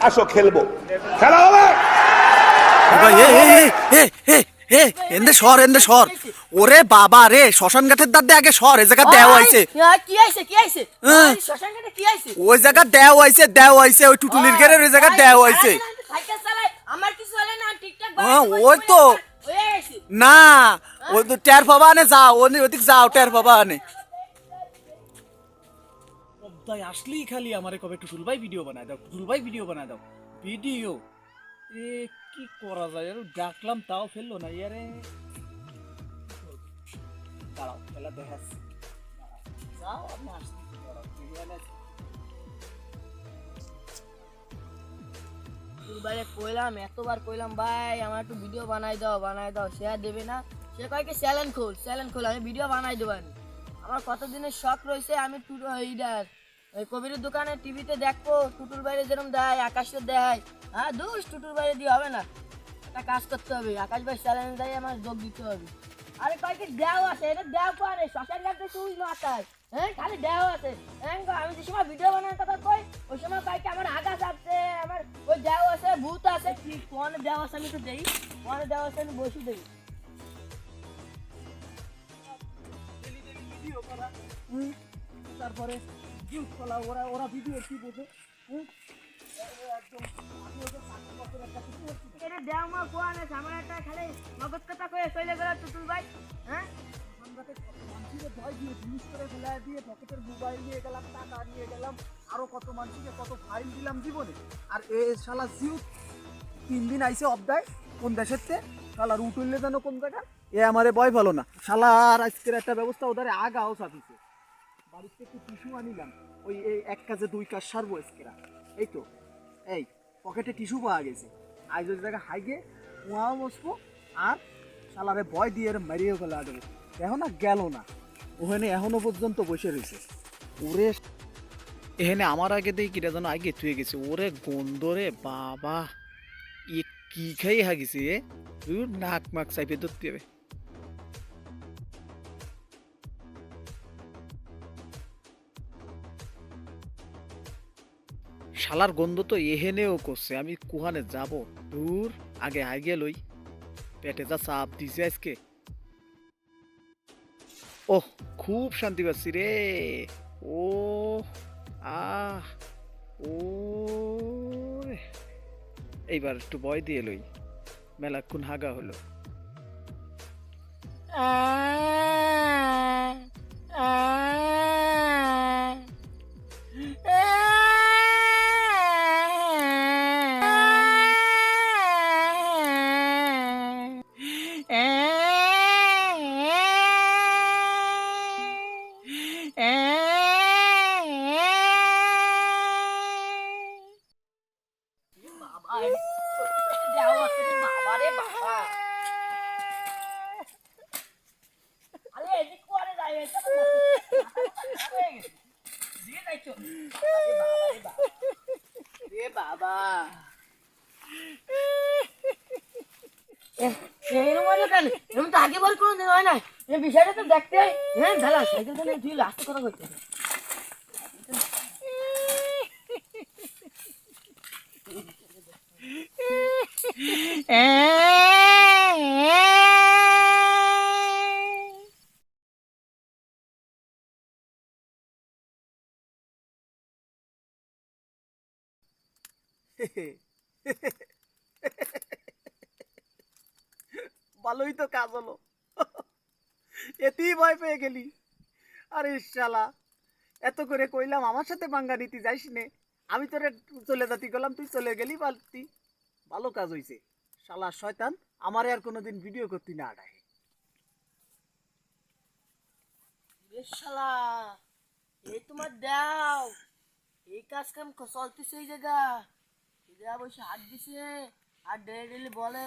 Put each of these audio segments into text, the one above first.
আসো খেলব। খেলা হবে? এ, এ, এ, এ, এ, এন্দে সর এন্দে সর। ওরে বাবা রে শ্মশান ঘাটের দাঁত আগে সর এ জায়গা দেওয়া হয়েছে। ওই, কি আইছে কি আইছে হ্যাঁ। ওই শ্মশান ঘাটে কি আইছে ওই জায়গা দেওয়া হয়েছে দেওয়া হয়েছে ওই টুটুলির ঘেরের ওই জায়গা দেওয়া হয়েছে। আমার কিছু হলে না ঠিকঠাক হ্যাঁ, ওই তো। না ওই তো টের পাবা আনে যাও ওদিক যাও টের পাবা আনে। তাই আসলেই খালি আমারে কবে টুটুল ভাই ভিডিও বানায় দাও টুটুল ভিডিও বানায় দাও। ভিডিও এ, কি করা যায়? আর ডাকলাম, তাও ফেলল না, ইয়ারে। দাঁড়াও খেলা দেখাচ্ছি যাও, আমি আসছি। দুবারে কইলাম, এতবার কইলাম, ভাই, আমার একটু ভিডিও বানাই দাও বানাই দাও। আর দেবে না। সে কয় কি চ্যালেঞ্জ খোল চ্যালেঞ্জ খোল, আমি ভিডিও বানাই দেবো আমি আমার কতদিনের শখ রয়েছে, আমি টুটু এইটার ওই কবিরের দোকানে টিভিতে দেখব টুটুর বাইরে যেরকম দেয় আকাশে দেয়। হ্যাঁ দুষ টুটুর বাইরে দিয়ে হবে না। একটা কাজ করতে হবে আকাশ ভাই চ্যালেঞ্জ দেয় আমার যোগ দিতে হবে। আরে কয়েকটি দেও আছে এটা দেও পারে শ্মশান ঘাটে তুই আকাশ। হ্যাঁ খালি দেও আছে। হ্যাঁ আমি যে সময় ভিডিও বানানোর কথা কই ওই সময় কয় কি আমার আকাশ আছে আমার ওই দেও আছে ভূত আছে। কি কোন দেও আছে আমি তো দেই কোন দেও আছে আমি বসি দেই। তারপরে করা ওরা ওরা ভিডিও কি বোঝে ওদের না। এটা দেও মা কোন আছে আমার একটা খালি মগজ কথা কয়ে চলে গেল ভাই হ্যাঁ? মানুষকে ভয় দিয়ে জিনিস করে ফেলায় দিয়ে পকেটের মোবাইল নিয়ে গেলাম টাকা নিয়ে গেলাম আরও কত মানুষকে কত ফাইল দিলাম জীবনে। আর এ শালা জিউ তিন দিন আইসে অবদায় কোন দেশের তে শালার উঠলে যেন কোন জায়গা এ আমারে ভয় ভালো না। শালার আজকের একটা ব্যবস্থা ওধারে আগাও সাথিছে বাড়িতে একটু টিস্যু আনিলাম ওই এই এক কাজে দুই কাজ সারবো আজকেরা এই তো এই পকেটে টিস্যু পাওয়া গেছে। আজ ওই জায়গায় হাইগে কুয়াও বসবো আর শালারে ভয় দিয়ে মারিয়ে ফেলা দেবো। এখন না গেল না। ওখানে এখনও পর্যন্ত বসে রয়েছে। ওরে এখানে আমার আগে দিয়ে কিরা যেন আগে থুয়ে গেছে। ওরে গন্ধ রে বাবা। ই কি খাই হাগিছে এ? ধুর, নাক মাক চাইপে ধরতে হবে। শালার গন্ধ তো এহেনেও করছে। আমি কুহানে যাব। দূর, আগে আগে লই। পেটে যা চাপ দিছে আজকে। ওহ, খুব শান্তি পাচ্ছি রে। ও আহ ও এইবার একটু ভয় দিয়ে লই। মেলা মেলাক্ষণ হাগা হলো। বাবা দেও বাবা তো আগে বল কোনো দিন হয় না বিষয়টা তো দেখতে হয় হ্যাঁ ভালো সাইকেল তো তুই লাস্ট কথা করতে ভালোই তো কাজ হলো। এতেই ভয় পেয়ে গেলি। আরে শালা, এত করে কইলাম, আমার সাথে নিতে যাইস নে। আমি তোরে চলে যাতি গেলাম, তুই চলে গেলি বালতি। ভালো কাজ হইছে। শালা শয়তান, আমার আর কোনোদিন ভিডিও করতি না এ শালা, এই তোমার দাও। এই কাজ কাম চলতেছে এই জায়গা। জায়গা বসে হাত দিছে। আর ডেলি ডেলি বলে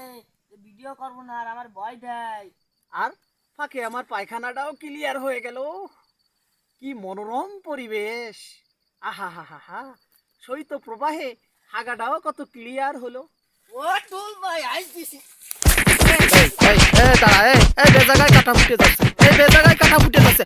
যে ভিডিও করব না আর আমার ভয় দেয়। আর ফাঁকে আমার পায়খানাটাও ক্লিয়ার হয়ে গেল। কি মনোরম পরিবেশ। আহা হা হা হা। শৈত প্রবাহে হাগাটাও কত ক্লিয়ার হলো। ও টুল ভাই আইস দিছি। এই এই এই দাঁড়া এই এই বেজাগায় কাটা ফুটে যাচ্ছে। এই বেজাগায় কাটা ফুটে যাচ্ছে।